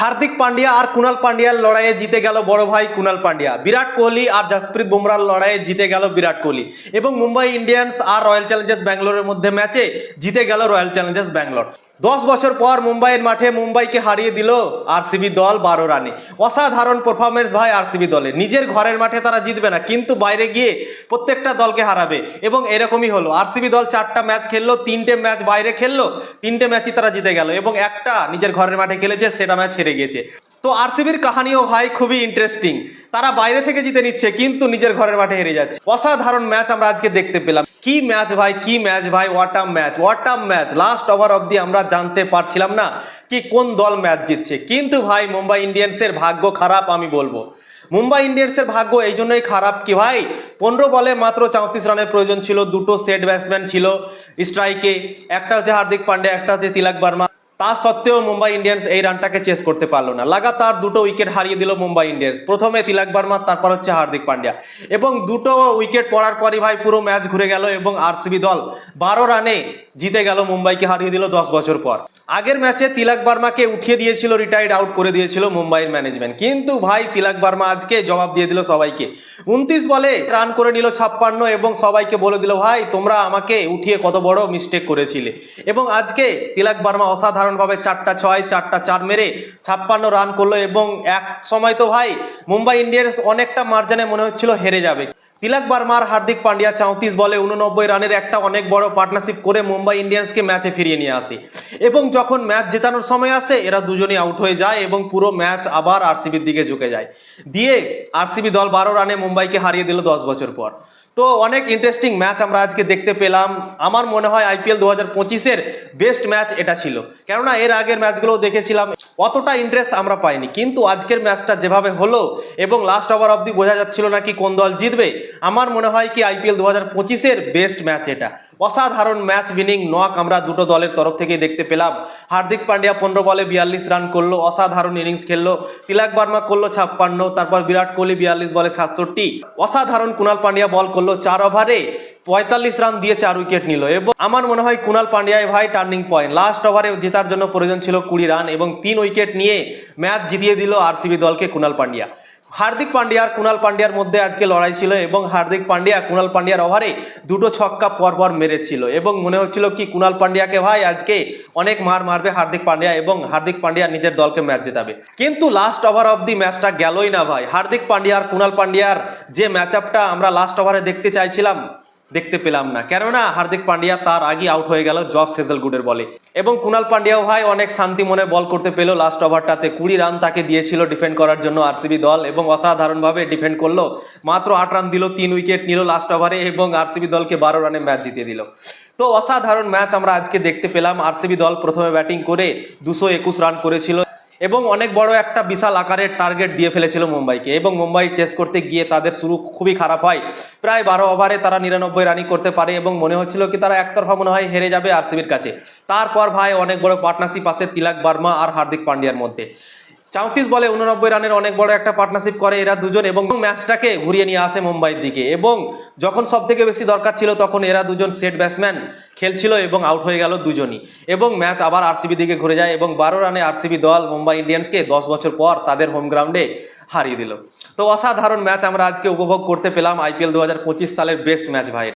হার্দিক পান্ডিয়া আর কুনাল পান্ডিয়ার লড়াইয়ে জিতে গেল বড় ভাই কুনাল পান্ডিয়া বিরাট কোহলি আর জাসপ্রীত বুমরার লড়াইয়ে জিতে গেল বিরাট কোহলি। এবং মুম্বাই ইন্ডিয়ান্স আর রয়্যাল চ্যালেঞ্জার্স ব্যাঙ্গালোরের মধ্যে ম্যাচে জিতে গেল রয়্যাল চ্যালেঞ্জার্স ব্যাঙ্গালোর। দশ বছর পর মুম্বাইয়ের মাঠে মুম্বাইকে হারিয়ে দিল আরসিবি দল বারো রানে। অসাধারণ পারফরমেন্স ভাই আরসিবি দলে নিজের ঘরের মাঠে তারা জিতবে না, কিন্তু বাইরে গিয়ে প্রত্যেকটা দলকে হারাবে এবং এরকমই হলো। আরসিবি দল চারটা ম্যাচ খেললো, তিনটে ম্যাচ বাইরে খেললো, তিনটে ম্যাচই তারা জিতে গেল এবং একটা নিজের ঘরের মাঠে খেলেছে, সেটা ম্যাচ হেরে গেছে তো আরসিবির কাহানিও ভাই খুবই ইন্টারেস্টিং তারা বাইরে থেকে জিতে নিচ্ছে, কিন্তু নিজের ঘরের মাঠে হেরে যাচ্ছে। অসাধারণ ম্যাচ আমরা আজকে দেখতে পেলাম। কি ম্যাচ ভাই, কি ম্যাচ ভাই what a match what a match last over অবধি আমরা জানতে পারছিলাম না কি কোন দল ম্যাচ জিতছে। কিন্তু ভাই, মুম্বাই ইন্ডিয়ান্সের ভাগ্য খারাপ আমি বলব। মুম্বাই ইন্ডিয়ান্সের ভাগ্য এই জন্যই খারাপ কি ভাই, পনেরো বলে মাত্র চৌত্রিশ রানের প্রয়োজন ছিল, দুটো সেট ব্যাটসম্যান ছিল স্ট্রাইকে একটা হচ্ছে হার্দিক পান্ডে, একটা হচ্ছে তিলক বর্মা। তা সত্ত্বেও মুম্বাই ইন্ডিয়ান্স এই রানটাকে চেস করতে পারল না। লাগাতার দুটো উইকেট হারিয়ে দিল মুম্বাই ইন্ডিয়ান্স। প্রথমে তিলাক বার্মা, তারপর হচ্ছে হার্দিক পান্ডিয়া। এবং দুটো উইকেট পড়ার পরই ভাই পুরো ম্যাচ ঘুরে গেল এবং আরসিবি দল বারো রানে জিতে গেল মুম্বাইকে হারিয়ে দিল দশ বছর পর। আগের ম্যাচে তিলাক বার্মাকে উঠিয়ে দিয়েছিল রিটায়ার্ড আউট করে দিয়েছিল মুম্বাইয়ের ম্যানেজমেন্ট কিন্তু ভাই, তিলাক বার্মা আজকে জবাব দিয়ে দিল সবাইকে। উনত্রিশ বলে রান করে নিল ছাপ্পান্ন এবং সবাইকে বলে দিল, ভাই, তোমরা আমাকে উঠিয়ে কত বড় মিস্টেক করেছিলে। এবং আজকে তিলাক বার্মা অসাধারণভাবে চারটা ছয়, চারটা চার মেরে ছাপ্পান্ন রান করল এবং এক সময় তো ভাই, মুম্বাই ইন্ডিয়ান্স অনেকটা মার্জানে মনে হচ্ছিল হেরে যাবে। তিলক বার্মার হার্দিক পান্ডিয়া চৌত্রিশ বলে উননব্বই রানের একটা অনেক বড় পার্টনারশিপ করে মুম্বাই ইন্ডিয়ান্সকে ম্যাচে ফিরিয়ে নিয়ে আসে। এবং যখন ম্যাচ জেতানোর সময় আসে, এরা দুজনেই আউট হয়ে যায় এবং পুরো ম্যাচ আবার আরসিবির দিকে ঝুঁকে যায়। দিয়ে আরসিবি দল বারো রানে মুম্বাইকে হারিয়ে দিল দশ বছর পর। তো অনেক ইন্টারেস্টিং ম্যাচ আমরা আজকে দেখতে পেলাম। আমার মনে হয় আইপিএল দু হাজার পঁচিশের বেস্ট ম্যাচ এটা ছিল। কেননা এর আগের ম্যাচগুলো দেখেছিলাম। অতটা ইন্টারেস্ট আমরা পাইনি। কিন্তু আজকের ম্যাচটা যেভাবে হলো এবং লাস্ট ওভার অবধি বোঝা যাচ্ছিল না কি কোন দল জিতবে, আমার মনে হয় কি আইপিএল দু হাজার পঁচিশের বেস্ট ম্যাচ এটা। অসাধারণ ম্যাচ উইনিং নক আমরা দুটো দলের তরফ থেকেই দেখতে পেলাম। হার্দিক পান্ডিয়া পনেরো বলে বিয়াল্লিশ রান করল, অসাধারণ ইনিংস খেললো, তিলাক বার্মা করল ছাপ্পান্ন, তারপর বিরাট কোহলি বিয়াল্লিশ বলে সাতষট্টি। অসাধারণ কুনাল পান্ডিয়া বল করল চার ওভারে পঁয়তাল্লিশ রান দিয়ে চার উইকেট নিল। এবং আমার মনে হয় কুনাল পান্ডিয়ায় ভাই টার্নিং পয়েন্ট লাস্ট ওভারে জেতার জন্য প্রয়োজন ছিল কুড়ি রান এবং তিন উইকেট নিয়ে ম্যাচ জিতিয়ে দিল আরসিবি দলকে কুনাল পান্ডিয়া। হার্দিক পান্ডিয়া আর কুনাল পান্ডিয়ার মধ্যে আজকে লড়াই ছিল এবং হার্দিক পান্ডিয়া কুনাল পান্ডিয়ার ওভারে দুটো ছক্কা পরপর মেরেছিল। এবং মনে হচ্ছিল কি কুনাল পান্ডিয়াকে ভাই আজকে অনেক মার মারবে হার্দিক পান্ডিয়া এবং হার্দিক পান্ডিয়া নিজের দলকে ম্যাচ জেতাবে। কিন্তু লাস্ট ওভার অব দি ম্যাচটা গেলই না ভাই। হার্দিক পান্ডিয়া আর কুনাল পান্ডিয়ার যে ম্যাচ আপটা আমরা লাস্ট ওভারে দেখতে চাইছিলাম দেখতে পেলাম না। কেননা হার্দিক পান্ডিয়া তার আগে আউট হয়ে গেল জস সেজলগুডের বলে। এবং কুনাল পান্ডিয়াও ভাই অনেক শান্তি মনে বল করতে পেল লাস্ট ওভারটাতে। কুড়ি রান তাকে দিয়েছিল ডিফেন্ড করার জন্য আরসিবি দল এবং অসাধারণভাবে ডিফেন্ড করল। মাত্র আট রান দিল, তিন উইকেট নিল লাস্ট ওভারে এবং আরসিবি দলকে বারো রানে ম্যাচ জিতিয়ে দিল। তো অসাধারণ ম্যাচ আমরা আজকে দেখতে পেলাম। আরসিবি দল প্রথমে ব্যাটিং করে দুশো একুশ রান করেছিল। এবং অনেক বড় একটা বিশাল আকারের টার্গেট দিয়ে ফেলেছিল মুম্বাইকে এবং মুম্বাই টেস্ট করতে গিয়ে তাদের শুরু খুবই খারাপ হয়। প্রায় বারো ওভারে তারা নিরানব্বই রানই করতে পারে এবং মনে হচ্ছিল কি তারা একতরফা মনে হয় হেরে যাবে আরসিবির কাছে। তারপর ভাই অনেক বড় পার্টনারশিপ আছে তিলাক বার্মা আর হার্দিক পান্ডিয়ার মধ্যে। চৌত্রিশ বলে উননব্বই রানের অনেক বড় একটা পার্টনারশিপ করে এরা দুজন এবং ম্যাচটাকে ঘুরিয়ে নিয়ে আসে মুম্বাইয়ের দিকে। এবং যখন সব থেকে বেশি দরকার ছিল তখন এরা দুজন সেট ব্যাটসম্যান খেলছিল এবং আউট হয়ে গেল দুজনই। এবং ম্যাচ আবার আরসিবি দিকে ঘুরে যায় এবং বারো রানে আরসিবি দল মুম্বাই ইন্ডিয়ান্সকে দশ বছর পর তাদের হোম গ্রাউন্ডে হারিয়ে দিল। তো অসাধারণ ম্যাচ আমরা আজকে উপভোগ করতে পেলাম আইপিএল দু হাজার পঁচিশ সালের বেস্ট ম্যাচ ভাই।